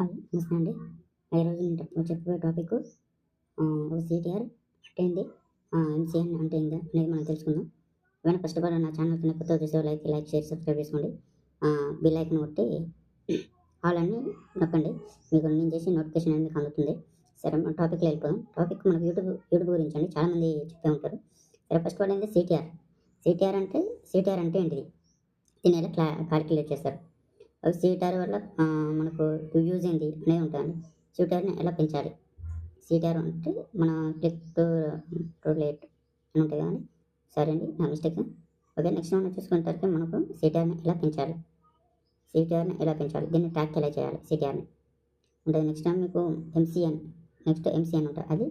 Hi నమస్తే అండి. ఈరోజు నేను చెప్ప- చెప్పే టాపిక్ సిటిఆర్ అంటే ఏంది? ఎంసీఎన్ అంటే ఏంది అనేది మనం తెలుసుకుందాం. ఏమైనా ఫస్ట్ ఆఫ్ ఆల్ నా ఛానల్ కింద కొత్త చూసే లైక్ లైక్ షేర్ సబ్స్క్రైబ్ చేసుకోండి. బిల్ ఐకన్ కొట్టి ఆల్ అని నొక్కండి. మీకు నేను చేసి నోటిఫికేషన్ అనేది మీకు అందుతుంది. సరే మన టాపిక్లో వెళ్ళిపోదాం. టాపిక్ మనకు యూట్యూబ్ యూట్యూబ్ గురించి అండి. చాలామంది చెప్పే ఉంటారు. సరే ఫస్ట్ ఆఫ్ ఆల్ ఏంది? సిటిఆర్. సిటిఆర్ అంటే సిటిఆర్ అంటే ఏంటిది? దీన్ని ఎలా క్లా క్యాలిక్యులేట్ చేస్తారు? సీటార్ వల్ల మనకు యూజ్ అయింది అనేది ఉంటుంది సీటార్ని ఎలా పెంచాలి? సీటార్ అంటే మన క్లిక్ టు లేట్ అని ఉంటుంది కానీ సరే అండి నా మిస్టేక్. ఓకే నెక్స్ట్ మనం చూసుకునేసరికి మనకు సీటర్ని ఎలా పెంచాలి? సీటర్ని ఎలా పెంచాలి? దీన్ని ట్రాక్ ఎలా చేయాలి సీటార్ని? ఉంటుంది. నెక్స్ట్ టైం మీకు ఎంసీఎన్ నెక్స్ట్ ఎంసీఎన్ ఉంటుంది. అది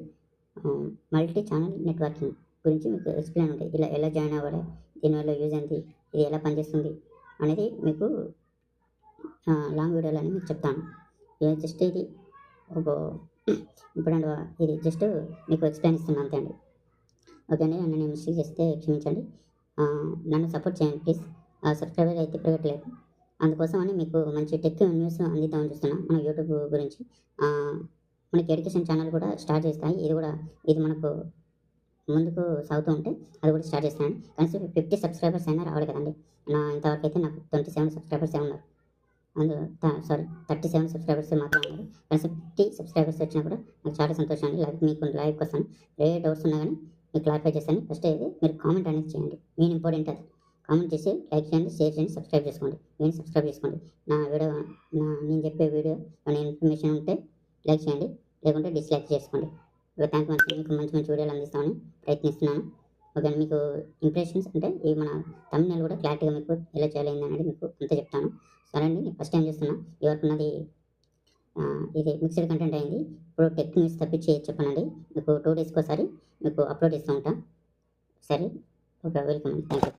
మల్టీ ఛానల్ నెట్వర్కింగ్ గురించి మీకు ఎక్స్ప్లెయిన్ ఉంటుంది. ఇలా ఎలా జాయిన్ అవ్వాలి? దీనివల్ల యూజ్ ఏంటి ఇది ఎలా పనిచేస్తుంది? అనేది మీకు లాంగ్ వీడియోలో అని మీకు చెప్తాను. ఇది జస్ట్ ఇది ఒక ఇప్పుడు ఇది జస్ట్ మీకు ఎక్స్ప్లెయిన్ ఇస్తున్నాను అంతే అండి. ఓకే అండి నన్ను నేను మిస్టేక్ చేస్తే క్షమించండి. నన్ను సపోర్ట్ చేయండి ప్లీజ్. సబ్స్క్రైబర్ అయితే పెరగట్లేదు. అందుకోసం అని మీకు మంచి టెక్ న్యూస్ అందిద్దామని చూస్తున్నాం. మన యూట్యూబ్ గురించి. మనకి ఎడ్యుకేషన్ ఛానల్ కూడా స్టార్ట్ చేస్తాయి. ఇది కూడా ఇది మనకు ముందుకు సాగుతూ ఉంటే అది కూడా స్టార్ట్ చేస్తాను. కనీసం ఫిఫ్టీ సబ్స్క్రైబర్స్ అయినా రావాలి కదండి. నా ఇంతవరకు అయితే నాకు ట్వంటీ సెవెన్ సబ్స్క్రైబర్స్ ఉన్నారు. అందులో సారీ థర్టీ సెవెన్ సబ్స్క్రైబర్స్ మాత్రం ఉన్నారు. కనీసం ఫిఫ్టీ సబ్స్క్రైబర్స్ వచ్చినా కూడా నాకు చాలా సంతోషం అండి. లైక్ మీకు లైవ్కి వస్తాను ఏ డౌట్స్ ఉన్నా కానీ మీకు క్లారిఫై చేస్తాను. ఫస్ట్ ఇది మీరు కామెంట్ అనేది చేయండి. మెయిన్ ఇంపార్టెంట్ అది. కామెంట్ చేసి లైక్ చేయండి షేర్ చేయండి సబ్స్క్రైబ్ చేసుకోండి. నేను సబ్స్క్రైబ్ చేసుకోండి. నా వీడియో నా నేను చెప్పే వీడియో ఏమైనా ఇన్ఫర్మేషన్ ఉంటే లైక్ చేయండి. లేకుంటే డిస్లైక్ చేసుకోండి. ఓకే థ్యాంక్ యూ మంచి మీకు మంచి మంచి వీడియోలు అందిస్తామని ప్రయత్నిస్తున్నాను. ఓకే మీకు ఇంప్రెషన్స్ అంటే ఈ మన తమిళనాడు కూడా క్లారిటీగా మీకు ఎలా చేయాలి అనేది మీకు అంతా చెప్తాను. సరే అండి నేను ఫస్ట్ టైం చేస్తున్నా ఎవరికి ఉన్నది ఇది మిక్స్డ్ కంటెంట్ అయింది. ఇప్పుడు టెక్ న్యూస్ తప్పించి చెప్పనండి. మీకు టూ డేస్కి ఒకసారి మీకు అప్లోడ్ చేస్తూ ఉంటా. సరే ఓకే వెల్కమ్ అండి. Thank you